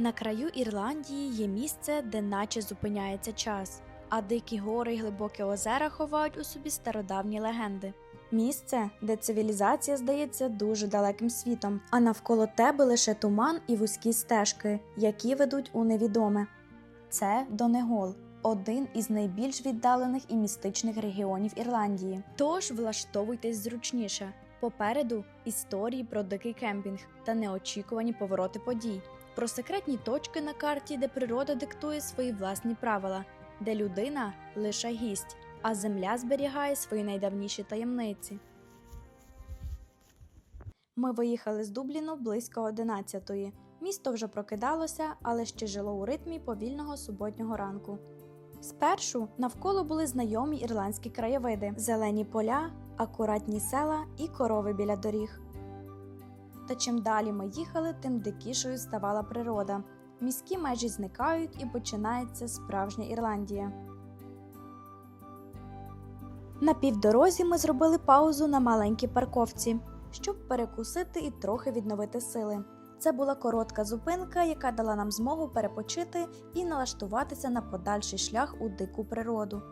На краю Ірландії є місце, де наче зупиняється час, а дикі гори й глибокі озера ховають у собі стародавні легенди. Місце, де цивілізація здається дуже далеким світом, а навколо тебе лише туман і вузькі стежки, які ведуть у невідоме. Це Донегол, один із найбільш віддалених і містичних регіонів Ірландії. Тож влаштовуйтесь зручніше. Попереду історії про дикий кемпінг та неочікувані повороти подій, про секретні точки на карті, де природа диктує свої власні правила, де людина лише гість, а земля зберігає свої найдавніші таємниці. Ми виїхали з Дубліну близько 11-ї. Місто вже прокидалося, але ще жило у ритмі повільного суботнього ранку. Спершу навколо були знайомі ірландські краєвиди, зелені поля, акуратні села і корови біля доріг. Та чим далі ми їхали, тим дикішою ставала природа. Міські межі зникають і починається справжня Ірландія. На півдорозі ми зробили паузу на маленькій парковці, щоб перекусити і трохи відновити сили. Це була коротка зупинка, яка дала нам змогу перепочити і налаштуватися на подальший шлях у дику природу.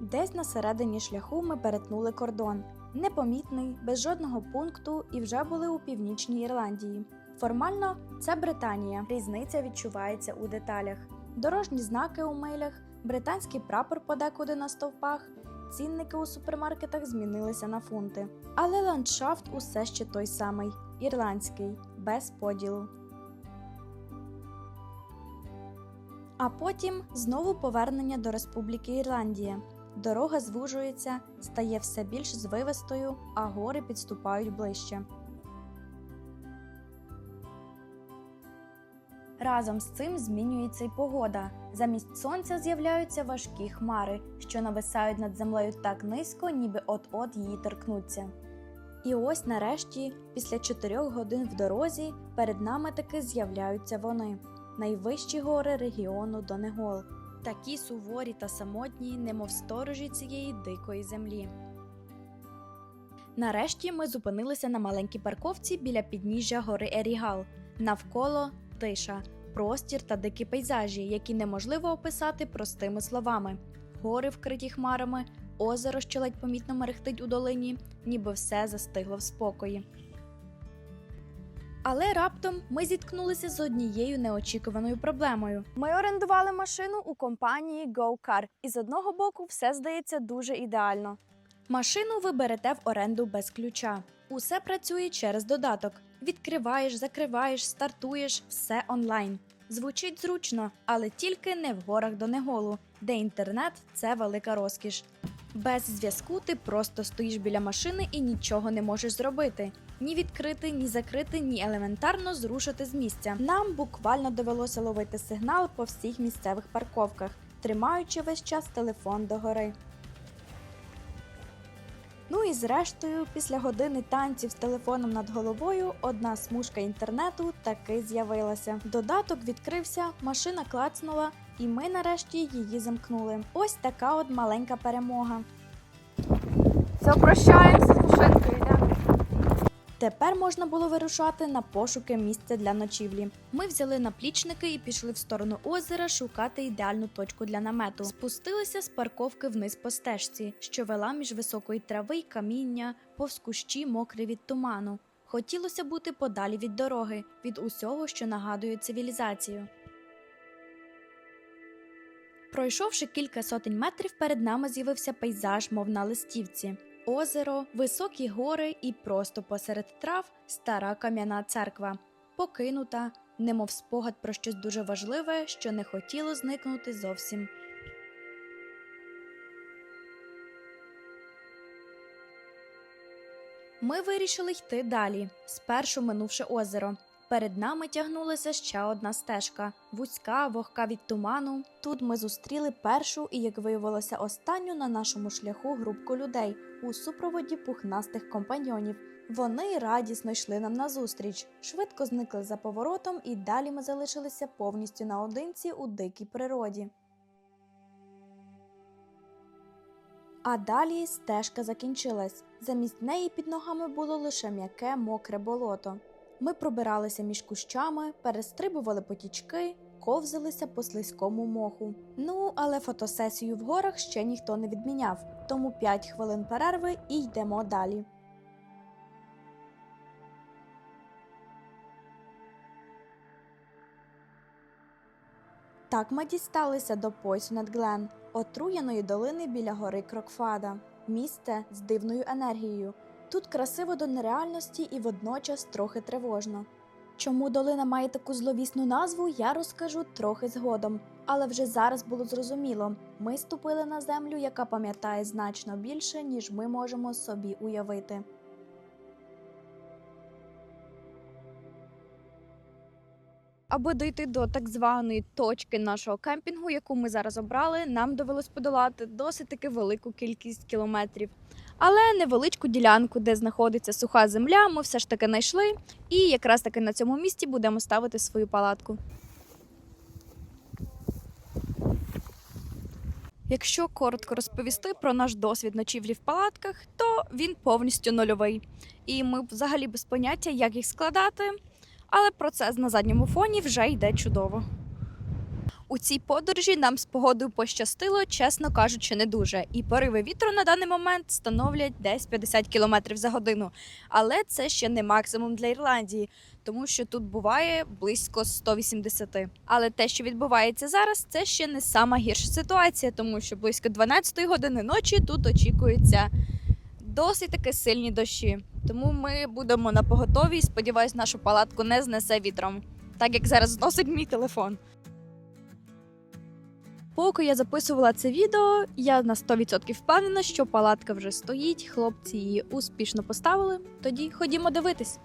Десь на середині шляху ми перетнули кордон, непомітний, без жодного пункту, і вже були у північній Ірландії. Формально це Британія. Різниця відчувається у деталях: дорожні знаки у милях, британський прапор подекуди на стовпах. Цінники у супермаркетах змінилися на фунти, але ландшафт усе ще той самий ірландський, без поділу. А потім знову повернення до Республіки Ірландія. Дорога звужується, стає все більш звивистою, а гори підступають ближче. Разом з цим змінюється й погода. Замість сонця з'являються важкі хмари, що нависають над землею так низько, ніби от-от її торкнуться. І ось нарешті, після чотирьох годин в дорозі, перед нами таки з'являються вони найвищі гори регіону Донегол, такі суворі та самотні, немов сторожі цієї дикої землі. Нарешті ми зупинилися на маленькій парковці біля підніжжя гори Ерігал. Навколо тиша, простір та дикі пейзажі, які неможливо описати простими словами. Гори вкриті хмарами, озеро, що ледь помітно мерехтить у долині, ніби все застигло в спокої. Але раптом ми зіткнулися з однією неочікуваною проблемою. Ми орендували машину у компанії GoCar, і з одного боку все здається дуже ідеально. Машину ви берете в оренду без ключа. Усе працює через додаток. Відкриваєш, закриваєш, стартуєш все онлайн. Звучить зручно, але тільки не в горах Донеголу, де інтернет це велика розкіш. Без зв'язку ти просто стоїш біля машини і нічого не можеш зробити. Ні відкрити, ні закрити, ні елементарно зрушити з місця. Нам буквально довелося ловити сигнал по всіх місцевих парковках, тримаючи весь час телефон догори. Ну і зрештою, після години танців з телефоном над головою, одна смужка інтернету таки з'явилася. Додаток відкрився, машина клацнула, і ми нарешті її замкнули. Ось така от маленька перемога. Все, прощаємося. Тепер можна було вирушати на пошуки місця для ночівлі. Ми взяли наплічники і пішли в сторону озера шукати ідеальну точку для намету. Спустилися з парковки вниз по стежці, що вела між високої трави й каміння, повз кущі мокрі від туману. Хотілося бути подалі від дороги, від усього, що нагадує цивілізацію. Пройшовши кілька сотень метрів, перед нами з'явився пейзаж, мов на листівці. Озеро, високі гори і просто посеред трав стара кам'яна церква, покинута, немов спогад про щось дуже важливе, що не хотіло зникнути зовсім. Ми вирішили йти далі, спершу минувши озеро. Перед нами тягнулася ще одна стежка, вузька, вогка від туману. Тут ми зустріли першу і, як виявилося, останню на нашому шляху групку людей у супроводі пухнастих компаньйонів. Вони радісно йшли нам назустріч, швидко зникли за поворотом, і далі ми залишилися повністю наодинці у дикій природі. А далі стежка закінчилась. Замість неї під ногами було лише м'яке мокре болото. Ми пробиралися між кущами, перестрибували потічки, ковзалися по слизькому моху. Ну, але фотосесію в горах ще ніхто не відміняв, тому 5 хвилин перерви і йдемо далі. Так ми дісталися до Пойсонет Глен, отруєної долини біля гори Крокфада, місце з дивною енергією. Тут красиво до нереальності і водночас трохи тривожно. Чому долина має таку зловісну назву, я розкажу трохи згодом, але вже зараз було зрозуміло, ми ступили на землю, яка пам'ятає значно більше, ніж ми можемо собі уявити. Аби дойти до так званої точки нашого кемпінгу, яку ми зараз обрали, нам довелось подолати досить таки велику кількість кілометрів. Але невеличку ділянку, де знаходиться суха земля, ми все ж таки знайшли, і якраз таки на цьому місці будемо ставити свою палатку. Якщо коротко розповісти про наш досвід ночівлі в палатках, то він повністю нульовий. І ми взагалі без поняття, як їх складати, але процес на задньому фоні вже йде чудово. У цій подорожі нам з погодою пощастило, чесно кажучи, не дуже. І пориви вітру на даний момент становлять десь 50 км за годину. Але це ще не максимум для Ірландії, тому що тут буває близько 180. Але те, що відбувається зараз, це ще не сама гірша ситуація, тому що близько 12 години ночі тут очікується досить таки сильні дощі. Тому ми будемо на поготові і сподіваюсь, нашу палатку не знесе вітром, так як зараз зносить мій телефон. Поки я записувала це відео, я на 100% впевнена, що палатка вже стоїть, хлопці її успішно поставили. Тоді ходімо дивитись.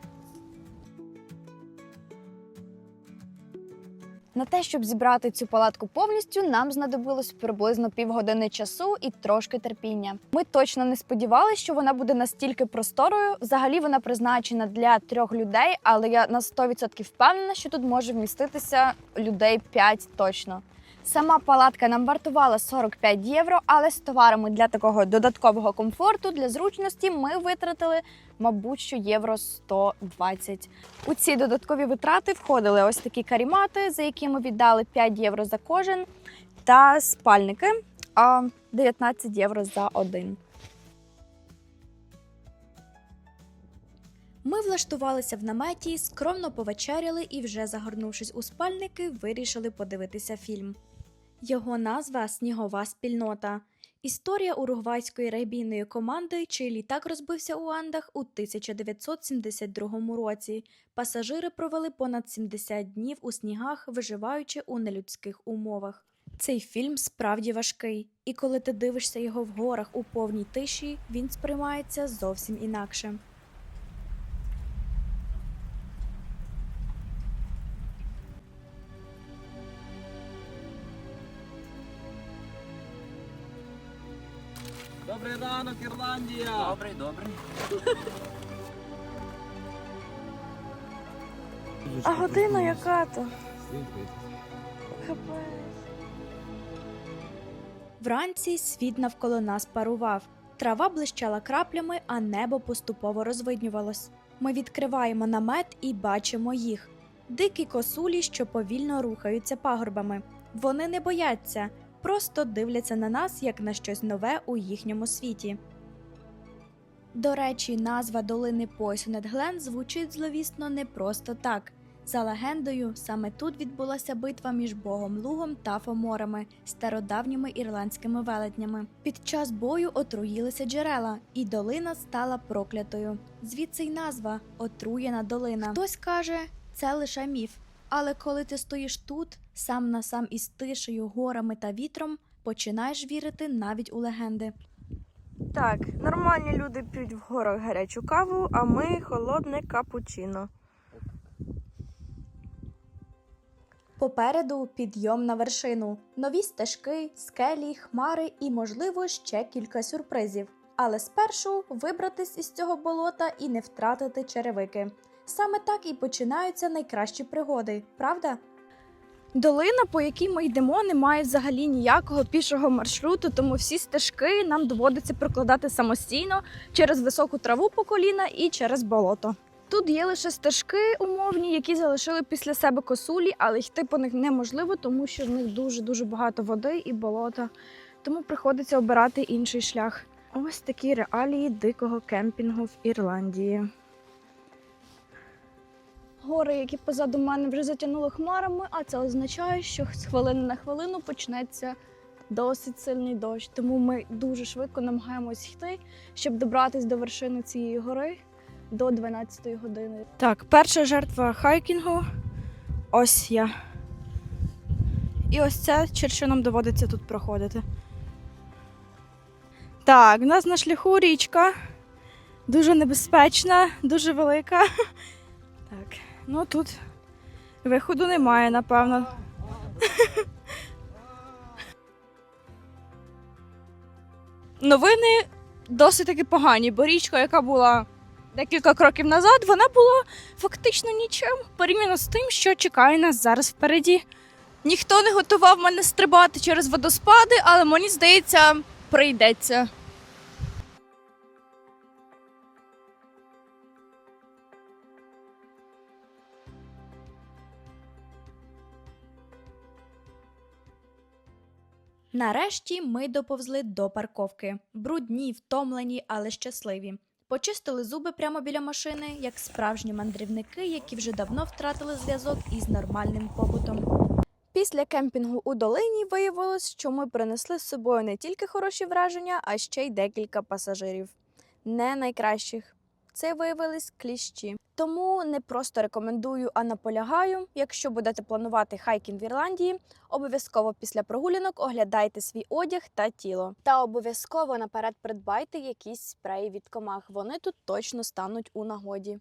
На те, щоб зібрати цю палатку повністю, нам знадобилось приблизно півгодини часу і трошки терпіння. Ми точно не сподівалися, що вона буде настільки просторою. Взагалі вона призначена для трьох людей, але я на 100% впевнена, що тут може вміститися людей 5 точно. Сама палатка нам вартувала 45 євро, але з товарами для такого додаткового комфорту, для зручності ми витратили, мабуть, що євро 120. У ці додаткові витрати входили ось такі карімати, за які ми віддали 5 євро за кожен, та спальники а 19 євро за один. Ми влаштувалися в наметі, скромно повечеряли і, вже загорнувшись у спальники, вирішили подивитися фільм. Його назва Снігова спільнота. Історія уругвайської регбійної команди, чий літак розбився у Андах у 1972 році. Пасажири провели понад 70 днів у снігах, виживаючи у нелюдських умовах. Цей фільм справді важкий, і коли ти дивишся його в горах у повній тиші, він сприймається зовсім інакше. Ранок, Ірландія! Добрий, добрий. А година яка то? Вранці світ навколо нас парував. Трава блищала краплями, а небо поступово розвиднювалось. Ми відкриваємо намет і бачимо їх. Дикі косулі, що повільно рухаються пагорбами. Вони не бояться, просто дивляться на нас як на щось нове у їхньому світі. До речі, назва долини Пойсонет Глен звучить зловісно не просто так. За легендою, саме тут відбулася битва між богом Лугом та Фоморами, стародавніми ірландськими велетнями. Під час бою отруїлися джерела, і долина стала проклятою. Звідси й назва отруєна долина. Хтось каже, це лише міф. Але коли ти стоїш тут, сам на сам із тишею, горами та вітром, починаєш вірити навіть у легенди. Так, нормальні люди п'ють в горах гарячу каву, а ми холодне капучино. Попереду підйом на вершину, нові стежки, скелі, хмари і, можливо, ще кілька сюрпризів. Але спершу вибратись із цього болота і не втратити черевики. Саме так і починаються найкращі пригоди, правда? Долина, по якій ми йдемо, не має взагалі ніякого пішого маршруту, тому всі стежки нам доводиться прокладати самостійно через високу траву по коліна і через болото. Тут є лише стежки умовні, які залишили після себе косулі, але йти по них неможливо, тому що в них дуже-дуже багато води і болота. Тому приходиться обирати інший шлях. Ось такі реалії дикого кемпінгу в Ірландії. Гори, які позаду мене вже затягнуло хмарами, а це означає, що з хвилини на хвилину почнеться досить сильний дощ. Тому ми дуже швидко намагаємось йти, щоб добратися до вершини цієї гори до 12 години. Так, перша жертва хайкінгу. Ось я. І ось це, через доводиться тут проходити. Так, у нас на шляху річка. Дуже небезпечна, дуже велика. Так, ну тут виходу немає, напевно. Новини досить таки погані, бо річка, яка була декілька кроків назад, вона була фактично нічим порівняно з тим, що чекає нас зараз впереді. Ніхто не готував мене стрибати через водоспади, але мені здається, прийдеться. Нарешті ми доповзли до парковки. Брудні, втомлені, але щасливі. Почистили зуби прямо біля машини, як справжні мандрівники, які вже давно втратили зв'язок із нормальним побутом. Після кемпінгу у долині виявилось, що ми принесли з собою не тільки хороші враження, а ще й декілька пасажирів. Не найкращих. Це виявились кліщі. Тому не просто рекомендую, а наполягаю. Якщо будете планувати хайкінг в Ірландії, обов'язково після прогулянок оглядайте свій одяг та тіло. Та обов'язково наперед придбайте якісь спреї від комах. Вони тут точно стануть у нагоді.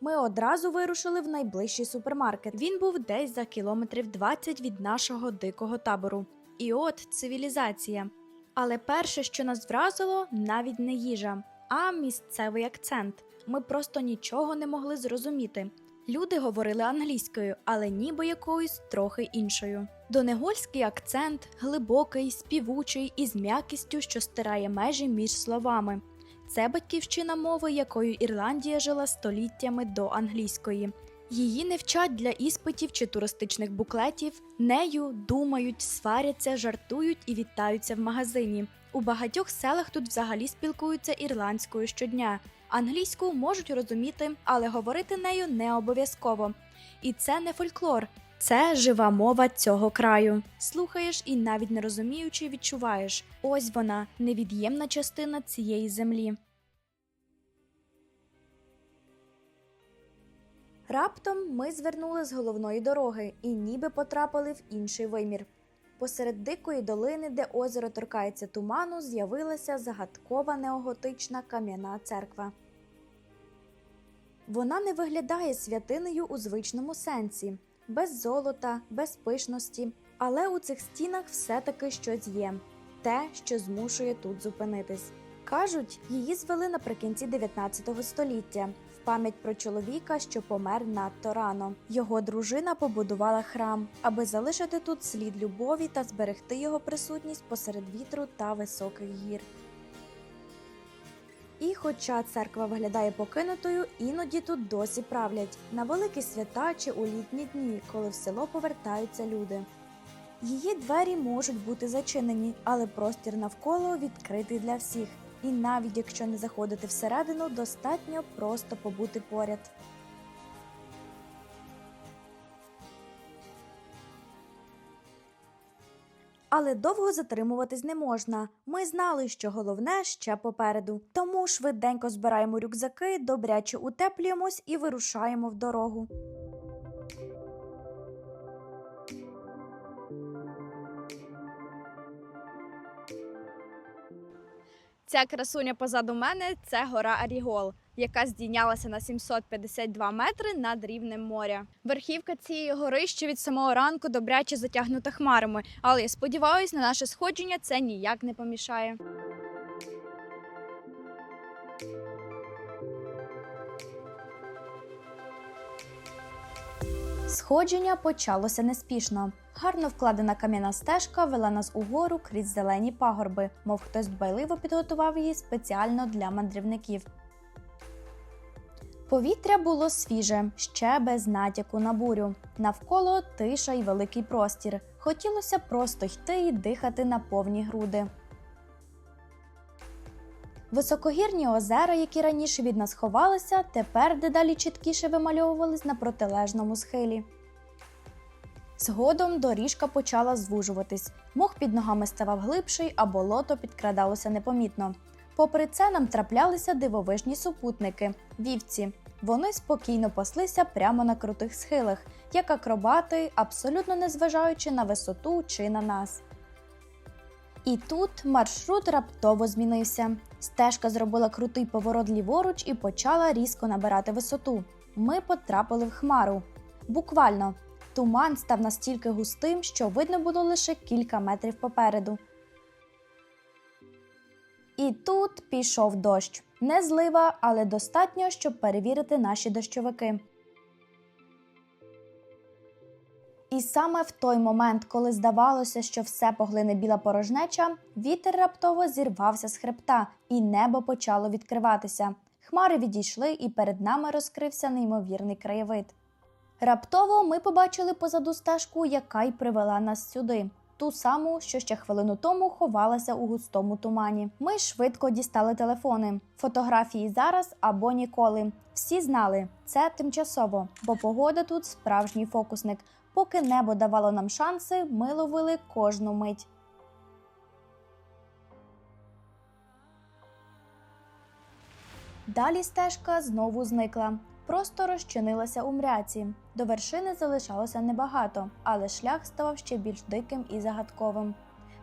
Ми одразу вирушили в найближчий супермаркет. Він був десь за кілометрів 20 від нашого дикого табору. І от цивілізація. Але перше, що нас вразило, навіть не їжа, а місцевий акцент. Ми просто нічого не могли зрозуміти. Люди говорили англійською, але ніби якоюсь трохи іншою. Донегольський акцент глибокий, співучий і з м'якістю, що стирає межі між словами. Це батьківщина мови, якою Ірландія жила століттями до англійської. Її не вчать для іспитів чи туристичних буклетів. Нею думають, сваряться, жартують і вітаються в магазині. У багатьох селах тут взагалі спілкуються ірландською щодня. Англійську можуть розуміти, але говорити нею не обов'язково. І це не фольклор, це жива мова цього краю. Слухаєш і навіть не розуміючи, відчуваєш. Ось вона невід'ємна частина цієї землі. Раптом ми звернули з головної дороги і ніби потрапили в інший вимір. Посеред дикої долини, де озеро торкається туману, з'явилася загадкова неоготична кам'яна церква. Вона не виглядає святинею у звичному сенсі, без золота, без пишності, але у цих стінах все-таки щось є те, що змушує тут зупинитись. Кажуть, її звели наприкінці 19 століття пам'ять про чоловіка, що помер надто рано. Його дружина побудувала храм, аби залишити тут слід любові та зберегти його присутність посеред вітру та високих гір. І хоча церква виглядає покинутою, іноді тут досі правлять на великі свята чи у літні дні, коли в село повертаються люди. Її двері можуть бути зачинені, але простір навколо відкритий для всіх. І навіть якщо не заходити всередину, достатньо просто побути поряд. Але довго затримуватись не можна. Ми знали, що головне ще попереду. Тому швиденько збираємо рюкзаки, добряче утеплюємось і вирушаємо в дорогу. Ця красуня позаду мене це гора Арігол, яка здійнялася на 752 метри над рівнем моря. Верхівка цієї гори ще від самого ранку добряче затягнута хмарами, але я сподіваюся, на наше сходження це ніяк не помішає. Сходження почалося неспішно. Гарно вкладена кам'яна стежка вела нас угору крізь зелені пагорби, мов хтось дбайливо підготував її спеціально для мандрівників. Повітря було свіже, ще без натяку на бурю. Навколо тиша й великий простір. Хотілося просто йти і дихати на повні груди. Високогірні озера, які раніше від нас ховалися, тепер дедалі чіткіше вимальовувались на протилежному схилі. Згодом доріжка почала звужуватись, мох під ногами ставав глибший, а болото підкрадалося непомітно. Попри це, нам траплялися дивовижні супутники вівці. Вони спокійно паслися прямо на крутих схилах, як акробати, абсолютно не зважаючи на висоту чи на нас. І тут маршрут раптово змінився. Стежка зробила крутий поворот ліворуч і почала різко набирати висоту. Ми потрапили в хмару. Буквально, туман став настільки густим, що видно було лише кілька метрів попереду. І тут пішов дощ. Не злива, але достатньо, щоб перевірити наші дощовики. І саме в той момент, коли здавалося, що все поглине біла порожнеча, вітер раптово зірвався з хребта, і небо почало відкриватися. Хмари відійшли, і перед нами розкрився неймовірний краєвид. Раптово ми побачили позаду стежку, яка й привела нас сюди. Ту саму, що ще хвилину тому ховалася у густому тумані. Ми швидко дістали телефони. Фотографії зараз або ніколи. Всі знали, це тимчасово, бо погода тут справжній фокусник. Поки небо давало нам шанси, ми ловили кожну мить. Далі стежка знову зникла, просто розчинилася у мряці. До вершини залишалося небагато, але шлях ставав ще більш диким і загадковим.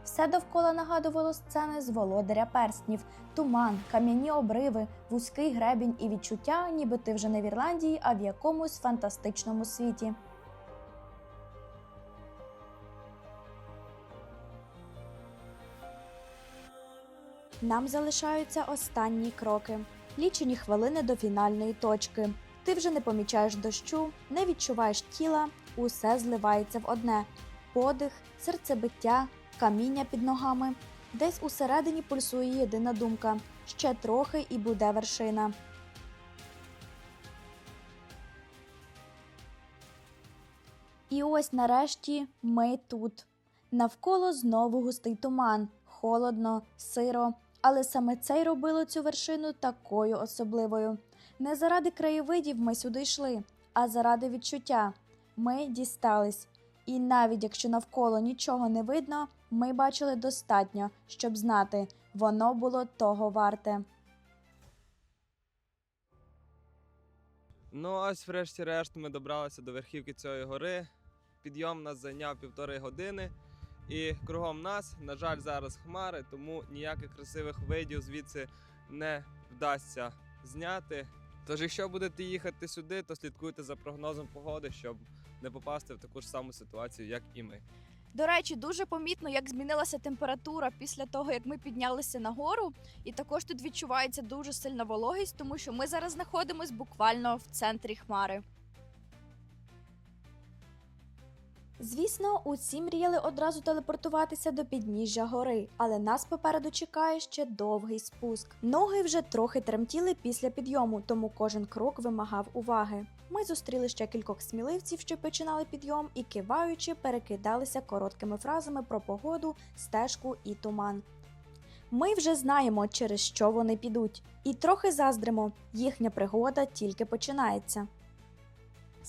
Все довкола нагадувало сцени з володаря перснів, туман, кам'яні обриви, вузький гребінь і відчуття, ніби ти вже не в Ірландії, а в якомусь фантастичному світі. Нам залишаються останні кроки, лічені хвилини до фінальної точки. Ти вже не помічаєш дощу, не відчуваєш тіла, усе зливається в одне: подих, серцебиття, каміння під ногами. Десь усередині пульсує єдина думка: ще трохи і буде вершина. І ось нарешті ми тут. Навколо знову густий туман, холодно, сиро, але саме це й робило цю вершину такою особливою. Не заради краєвидів ми сюди йшли, а заради відчуття. Ми дістались. І навіть якщо навколо нічого не видно, ми бачили достатньо, щоб знати, воно було того варте. Ну, ось, врешті-решт, ми добралися до верхівки цієї гори. Підйом нас зайняв півтори години. І кругом нас, на жаль, зараз хмари, тому ніяких красивих видів звідси не вдасться зняти. Тож, якщо будете їхати сюди, то слідкуйте за прогнозом погоди, щоб не попасти в таку ж саму ситуацію, як і ми. До речі, дуже помітно, як змінилася температура після того, як ми піднялися нагору, і також тут відчувається дуже сильна вологість, тому що ми зараз знаходимося буквально в центрі хмари. Звісно, усі мріяли одразу телепортуватися до підніжжя гори, але нас попереду чекає ще довгий спуск. Ноги вже трохи тремтіли після підйому, тому кожен крок вимагав уваги. Ми зустріли ще кількох сміливців, що починали підйом, і киваючи, перекидалися короткими фразами про погоду, стежку і туман. Ми вже знаємо, через що вони підуть, і трохи заздримо. Їхня пригода тільки починається.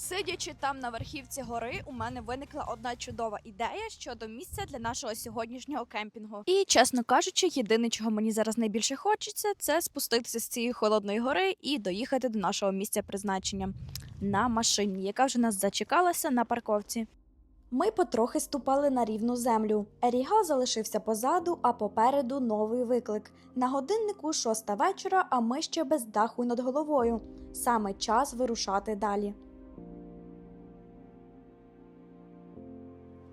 Сидячи там на верхівці гори, у мене виникла одна чудова ідея щодо місця для нашого сьогоднішнього кемпінгу. І чесно кажучи, єдине, чого мені зараз найбільше хочеться, це спуститися з цієї холодної гори і доїхати до нашого місця призначення на машині, яка вже нас зачекалася на парковці. Ми потрохи ступали на рівну землю. Ерігал залишився позаду, а попереду новий виклик. На годиннику шоста вечора, а ми ще без даху над головою. Саме час вирушати далі.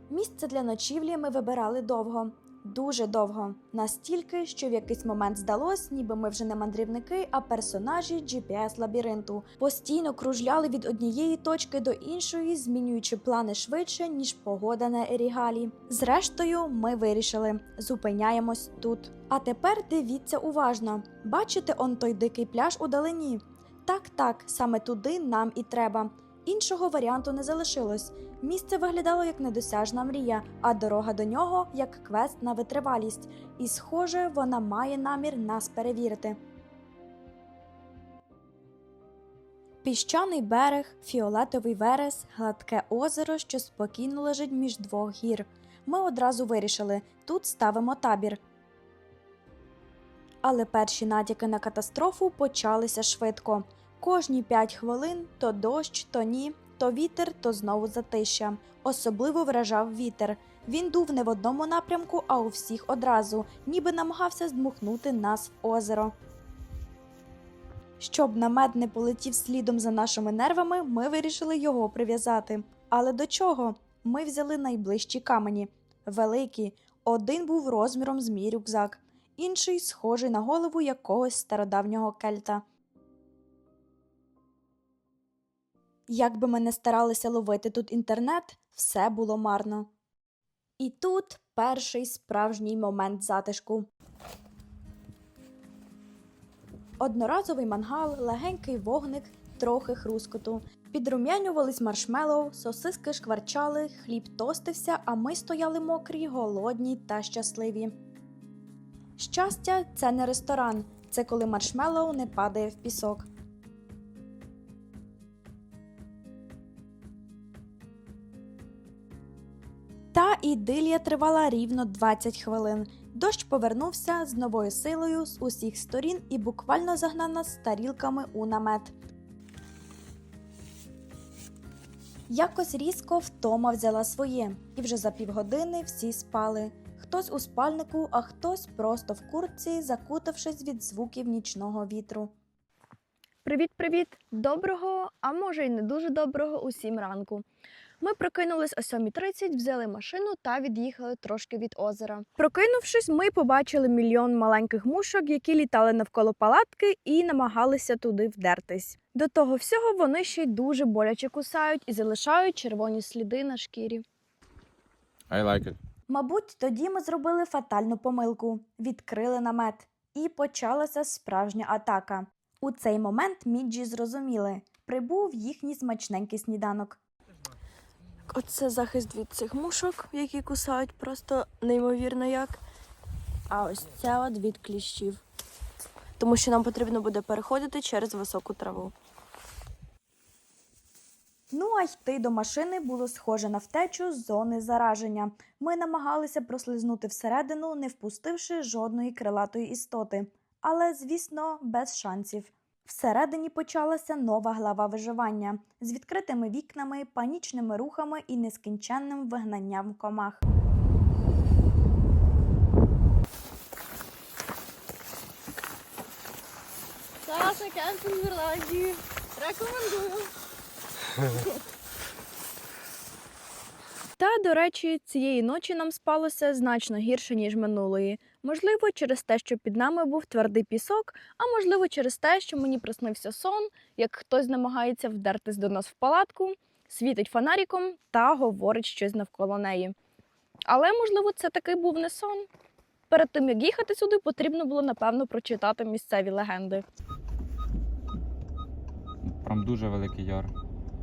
Місце для ночівлі ми вибирали довго, дуже довго. Настільки, що в якийсь момент здалось, ніби ми вже не мандрівники, а персонажі gps лабіринту постійно кружляли від однієї точки до іншої, змінюючи плани швидше, ніж погода на Ерігалі. Зрештою, ми вирішили зупиняємось тут. А тепер дивіться уважно. Бачите он той дикий пляж удалині? Так, так, саме туди нам і треба. Іншого варіанту не залишилось. Місце виглядало як недосяжна мрія, а дорога до нього як квест на витривалість. І, схоже, вона має намір нас перевірити. Піщаний берег, фіолетовий верес, гладке озеро, що спокійно лежить між двох гір. Ми одразу вирішили тут ставимо табір. Але перші натяки на катастрофу почалися швидко. Кожні п'ять хвилин то дощ, то ні, то вітер, то знову затища. Особливо вражав вітер. Він дув не в одному напрямку, а у всіх одразу, ніби намагався здмухнути нас в озеро. Щоб намет не полетів слідом за нашими нервами, ми вирішили його прив'язати. Але до чого? Ми взяли найближчі камені великі. Один був розміром з мій рюкзак, інший схожий на голову якогось стародавнього кельта. Як би ми не старалися ловити тут інтернет, все було марно. І тут перший справжній момент затишку. Одноразовий мангал, легенький вогник, трохи хрускоту. Підрум'янювались маршмеллоу, сосиски шкварчали, хліб тостився, а ми стояли мокрі, голодні та щасливі. Щастя, це не ресторан, це коли маршмеллоу не падає в пісок. Ідилія тривала рівно 20 хвилин. Дощ повернувся з новою силою з усіх сторін і буквально загнав нас з тарілками у намет. Якось різко втома взяла своє, і вже за півгодини всі спали. Хтось у спальнику, а хтось просто в куртці, закутавшись від звуків нічного вітру. Привіт, привіт! Доброго, а може й не дуже доброго усім ранку. Ми прокинулись о 7.30, взяли машину та від'їхали трошки від озера. Прокинувшись, ми побачили мільйон маленьких мушок, які літали навколо палатки і намагалися туди вдертись. До того всього вони ще й дуже боляче кусають і залишають червоні сліди на шкірі. I like it. Мабуть, тоді ми зробили фатальну помилку, відкрили намет, і почалася справжня атака. У цей момент Міджі зрозуміли прибув їхній смачненький сніданок. Оце захист від цих мушок, які кусають просто неймовірно як. А ось це от від кліщів. Тому що нам потрібно буде переходити через високу траву. Ну а йти до машини було схоже на втечу з зони зараження. Ми намагалися прослизнути всередину, не впустивши жодної крилатої істоти. Але, звісно, без шансів. Всередині почалася нова глава виживання з відкритими вікнами, панічними рухами і нескінченним вигнанням комах. Саша кемпінг в Ірландії. Рекомендую. Та, до речі, цієї ночі нам спалося значно гірше, ніж минулої. Можливо, через те, що під нами був твердий пісок, а можливо, через те, що мені приснився сон, як хтось намагається вдертись до нас в палатку, світить фонариком та говорить щось навколо неї. Але, можливо, це таки був не сон. Перед тим, як їхати сюди, потрібно було, напевно, прочитати місцеві легенди. Прям дуже великий яр.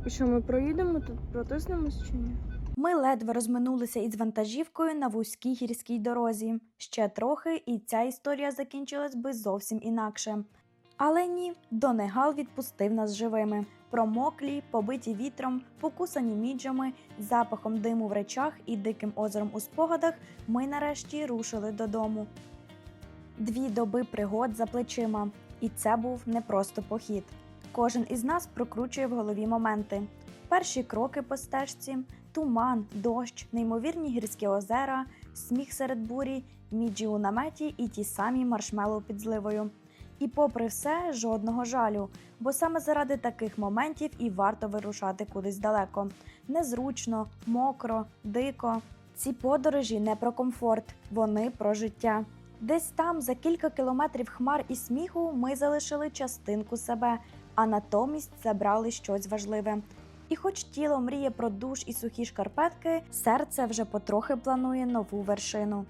І що ми проїдемо тут, протиснемось чи ні? Ми ледве розминулися із вантажівкою на вузькій гірській дорозі. Ще трохи, і ця історія закінчилась би зовсім інакше. Але ні, Донегал відпустив нас живими. Промоклі, побиті вітром, покусані міджами, запахом диму в речах і диким озером у спогадах, ми нарешті рушили додому. Дві доби пригод за плечима, і це був не просто похід. Кожен із нас прокручує в голові моменти. Перші кроки по стежці, туман, дощ, неймовірні гірські озера, сміх серед бурі, міджі у наметі і ті самі маршмеллоу під зливою. І попри все, жодного жалю, бо саме заради таких моментів і варто вирушати кудись далеко. Незручно, мокро, дико. Ці подорожі не про комфорт, вони про життя. Десь там, за кілька кілометрів хмар і сміху, ми залишили частинку себе, а натомість забрали щось важливе. І хоч тіло мріє про душ і сухі шкарпетки, серце вже потрохи планує нову вершину.